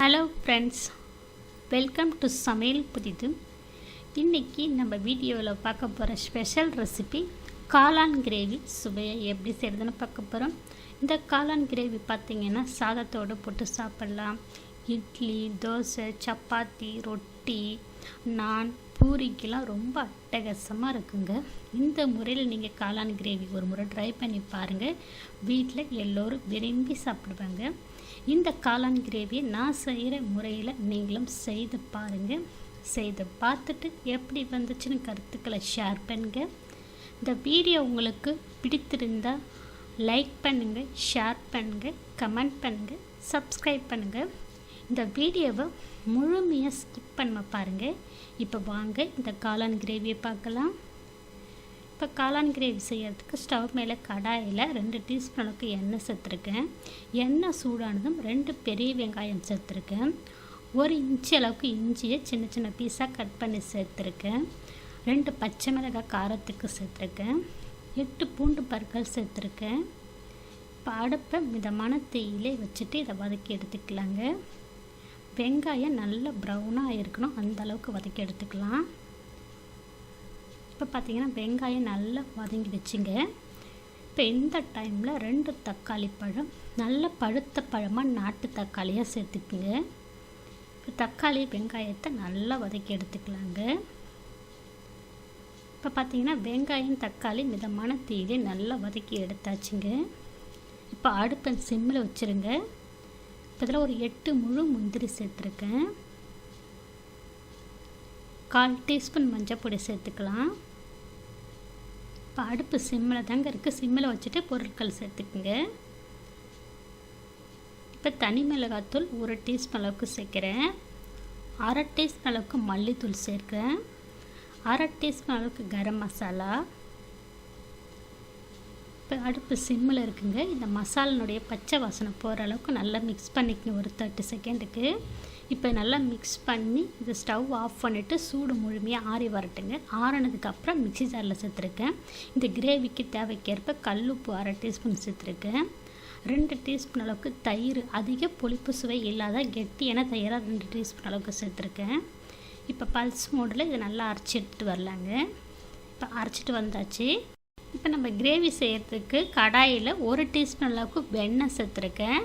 Hello friends welcome to சமையல் புதிது. இன்றைக்கி நம்ம வீடியோவில் பார்க்க போகிற ஸ்பெஷல் ரெசிபி காளான் கிரேவி சுவையை எப்படி செய்கிறதுன்னு பார்க்க போகிறோம் இந்த காளான் கிரேவி பார்த்திங்கன்னா சாதத்தோடு போட்டு சாப்பிட்லாம். இட்லி தோசை சப்பாத்தி ரொட்டி நான் பூரிக்கெலாம் ரொம்ப அட்டகாசமாக இருக்குங்க. இந்த முறையில் நீங்கள் காளான் கிரேவி ஒரு முறை ட்ரை பண்ணி பாருங்கள் வீட்டில் எல்லோரும் விரும்பி சாப்பிடுவாங்க. இந்த காளான் கிரேவியை நான் செய்கிற முறையில் நீங்களும் செய்து பாருங்கள் செய்து பார்த்துட்டு எப்படி வந்துச்சுன்னு கருத்துக்களை ஷேர் பண்ணுங்க. இந்த வீடியோ உங்களுக்கு பிடித்திருந்தால் லைக் பண்ணுங்கள் ஷேர் பண்ணுங்கள் கமெண்ட் பண்ணுங்கள் சப்ஸ்கிரைப் பண்ணுங்கள் இந்த வீடியோவை முழுமையாக ஸ்கிப் பண்ண பாருங்கள் இப்போ வாங்க இந்த காளான் கிரேவியை பார்க்கலாம். இப்போ காளான் கிரேவி செய்கிறதுக்கு ஸ்டவ் மேலே கடாயில் ரெண்டு டீஸ்பூனுக்கு எண்ணெய் சேர்த்துருக்கேன். எண்ணெய் சூடானதும் ரெண்டு பெரிய வெங்காயம் சேர்த்துருக்கேன். ஒரு இன்ச்சு அளவுக்கு இஞ்சியை சின்ன சின்ன பீஸாக கட் பண்ணி சேர்த்துருக்கேன். ரெண்டு பச்சை மிளகாய் காரத்துக்கு சேர்த்துருக்கேன். எட்டு பூண்டு பற்கள் சேர்த்துருக்கேன். இப்போ அடுப்பை மிதமான தேயிலே வச்சுட்டு இதை வதக்கி எடுத்துக்கலாங்க. வெங்காயம் நல்லா ப்ரௌனாக இருக்கணும். அந்த அளவுக்கு வதக்கி எடுத்துக்கலாம். இப்போ பார்த்தீங்கன்னா வெங்காயம் நல்லா வதங்கி வச்சுங்க. இப்போ இந்த டைமில் ரெண்டு தக்காளி பழம் நல்ல பழுத்த பழமாக நாட்டு தக்காளியாக சேர்த்துக்குங்க. இப்போ தக்காளி வெங்காயத்தை நல்லா வதக்கி எடுத்துக்கலாங்க. இப்போ பார்த்தீங்கன்னா வெங்காயம் தக்காளி மிதமான தீயிலே நல்லா வதக்கி எடுத்தாச்சுங்க. இப்போ அடுப்பை சிம்மில் வச்சுருங்க. இப்போ இதில் ஒரு எட்டு முழு முந்திரி சேர்த்துருக்கேன். கால் டீஸ்பூன் மஞ்சள் பொடி சேர்த்துக்கலாம். இப்போ அடுப்பு சிம்மில் தாங்க இருக்குது சிம்மில் வச்சுட்டு பொருட்கள் சேர்த்துக்குங்க. இப்போ தனி மிளகாத்தூள் ஒரு டீஸ்பூன் அளவுக்கு சேர்க்குறேன். அரை டீஸ்பூன் அளவுக்கு மல்லித்தூள் சேர்க்குறேன். அரை டீஸ்பூன் அளவுக்கு கரம் மசாலா. இப்போ அடுப்பு சிம்மில் இருக்குங்க. இந்த மசாலனுடைய பச்சை வாசனை போகிற அளவுக்கு நல்லா மிக்ஸ் பண்ணிக்கணும். ஒரு தேர்ட்டி செகண்டுக்கு இப்போ நல்லா மிக்ஸ் பண்ணி இந்த ஸ்டவ் ஆஃப் பண்ணிவிட்டு சூடு முழுமையாக ஆறி வரட்டுங்க. ஆறினதுக்கப்புறம் மிக்சி ஜாரில் சேர்த்துருக்கேன். இந்த கிரேவிக்கு தேவைக்கேற்ப கல்லுப்பு அரை டீஸ்பூன் சேர்த்துருக்கேன். ரெண்டு டீஸ்பூன் அளவுக்கு தயிர் அதிக புளிப்பு சுவை இல்லாத கெட்டியான தயிராக ரெண்டு டீஸ்பூன் அளவுக்கு சேர்த்துருக்கேன். இப்போ பல்ஸ் மோடில் இதை நல்லா அரைச்சி எடுத்துகிட்டு வரலாங்க. இப்போ அரைச்சிட்டு வந்தாச்சு. இப்போ நம்ம கிரேவி செய்கிறதுக்கு கடாயில் ஒரு டீஸ்பூன் அளவுக்கு வெண்ணெய் சேர்த்துருக்கேன்.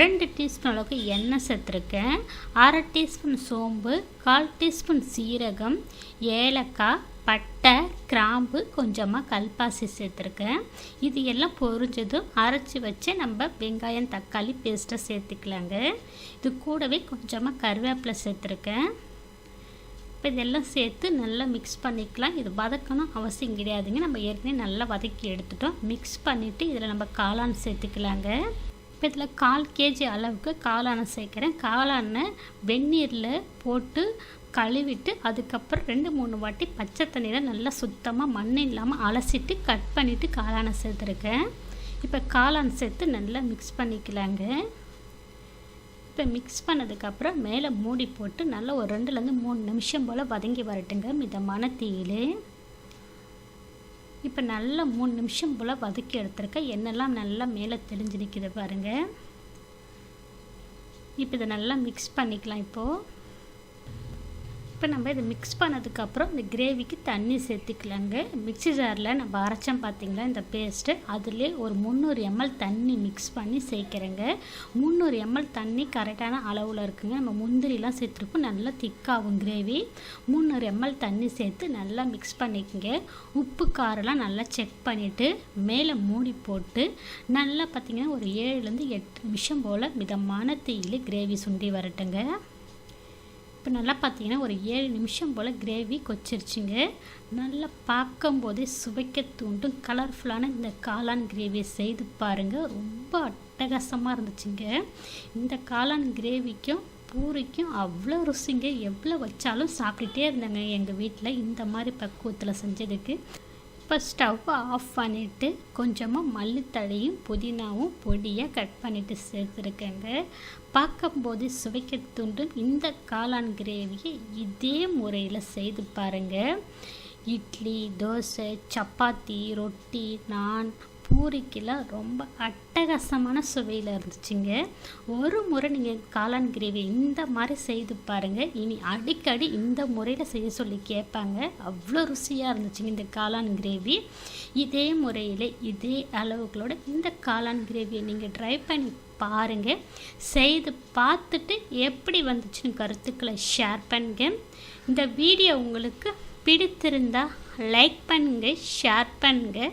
ரெண்டு டீஸ்பூன் அளவுக்கு எண்ணெய் சேர்த்துருக்கேன். அரை டீஸ்பூன் சோம்பு கால் டீஸ்பூன் சீரகம் ஏலக்காய் பட்டை கிராம்பு கொஞ்சமாக கல்பாசி சேர்த்துருக்கேன். இது எல்லாம் பொரிஞ்சதும் அரைச்சி வச்சு நம்ம வெங்காயம் தக்காளி பேஸ்ட்டை சேர்த்துக்கலாங்க. இது கூடவே கொஞ்சமாக கருவேப்பிலை சேர்த்துருக்கேன். இப்போ இதெல்லாம் சேர்த்து நல்லா மிக்ஸ் பண்ணிக்கலாம். இது வதக்கணும் அவசியம் கிடையாதுங்க. நம்ம ஏற்கனவே நல்லா வதக்கி எடுத்துட்டோம். மிக்ஸ் பண்ணிவிட்டு இதில் நம்ம காளான் சேர்த்துக்கலாங்க. இப்போ இதில் கால் கேஜி அளவுக்கு காளானை சேர்க்குறேன். காளானை வெந்நீரில் போட்டு கழுவிட்டு அதுக்கப்புறம் ரெண்டு மூணு வாட்டி பச்சை தண்ணியில் நல்லா சுத்தமாக மண் இல்லாமல் அலசிட்டு கட் பண்ணிவிட்டு காளானை சேர்த்துருக்கேன். இப்போ காளான் சேர்த்து நல்லா மிக்ஸ் பண்ணிக்கலாங்க. இப்போ மிக்ஸ் பண்ணதுக்கப்புறம் மேலே மூடி போட்டு நல்லா ஒரு ரெண்டுலேருந்து மூணு நிமிஷம் போல் வதங்கி வரட்டுங்க. மிதமான தீயில். இப்போ நல்லா மூணு நிமிஷம் போல் வதக்கி எடுத்துருக்கேன் என்னெல்லாம் நல்லா மேலே தெளிஞ்சு நிற்கிது பாருங்கள் இப்போ இதை நல்லா மிக்ஸ் பண்ணிக்கலாம் இப்போது இப்போ நம்ம இதை மிக்ஸ் பண்ணதுக்கப்புறம் இந்த கிரேவிக்கு தண்ணி சேர்த்துக்கலாங்க. மிக்ஸி ஜாரில் நம்ம அரைச்சோம் பார்த்திங்களா? இந்த பேஸ்ட்டு அதிலே ஒரு முந்நூறு எம்எல் தண்ணி மிக்ஸ் பண்ணி சேர்க்குறேங்க. முந்நூறு எம்எல் தண்ணி கரெக்டான அளவில் இருக்குங்க. நம்ம முந்திரிலாம் சேர்த்துருப்போம். நல்லா திக்காகும் கிரேவி முந்நூறு எம்எல் தண்ணி சேர்த்து நல்லா மிக்ஸ் பண்ணிக்கோங்க. உப்பு காரெல்லாம் நல்லா செக் பண்ணிவிட்டு மேலே மூடி போட்டு நல்லா பார்த்திங்கன்னா ஒரு ஏழுலேருந்து எட்டு நிமிஷம் போல் மிதமான தீயில் கிரேவி சுண்டி வரட்டுங்க. இப்போ நல்லா பார்த்தீங்கன்னா ஒரு ஏழு நிமிஷம் போல் கிரேவி கொச்சிருச்சுங்க. நல்லா பார்க்கும்போதே சுவைக்க தூண்டும் கலர்ஃபுல்லான இந்த காளான் கிரேவியை செய்து பாருங்கள் ரொம்ப அட்டகாசமாக இருந்துச்சுங்க. இந்த காளான் கிரேவிக்கும் பூரிக்கும் அவ்வளோ ருசிங்க. எவ்வளோ வச்சாலும் சாப்பிட்டுட்டே இருந்தாங்க எங்கள் வீட்டில். இந்த மாதிரி பக்குவத்தில் செஞ்சதுக்கு. இப்போ ஸ்டவ்வை ஆஃப் பண்ணிவிட்டு கொஞ்சமாக மல்லித்தழையும் புதினாவும் பொடியாக கட் பண்ணிவிட்டு சேர்த்துருக்கேங்க. பார்க்கும்போது சுவைக்க தூண்டும் இந்த காளான் கிரேவியை இதே முறையில் செய்து பாருங்கள் இட்லி தோசை சப்பாத்தி ரொட்டி நான் பூரிக்கெல்லாம் ரொம்ப அட்டகாசமான சுவையில் இருந்துச்சுங்க. ஒரு முறை நீங்கள் காளான் கிரேவி இந்த மாதிரி செய்து பாருங்கள் இனி அடிக்கடி இந்த முறையில் செய்ய சொல்லி கேட்பாங்க. அவ்வளோ ருசியாக இருந்துச்சுங்க இந்த காளான் கிரேவி. இதே முறையில் இதே அளவுகளோட இந்த காளான் கிரேவியை நீங்கள் ட்ரை பண்ணி பாருங்கள் செய்து பார்த்துட்டு எப்படி வந்துச்சுன்னு கருத்துக்களை ஷேர் பண்ணுங்க. இந்த வீடியோ உங்களுக்கு பிடித்திருந்தால் லைக் பண்ணுங்கள் ஷேர் பண்ணுங்கள்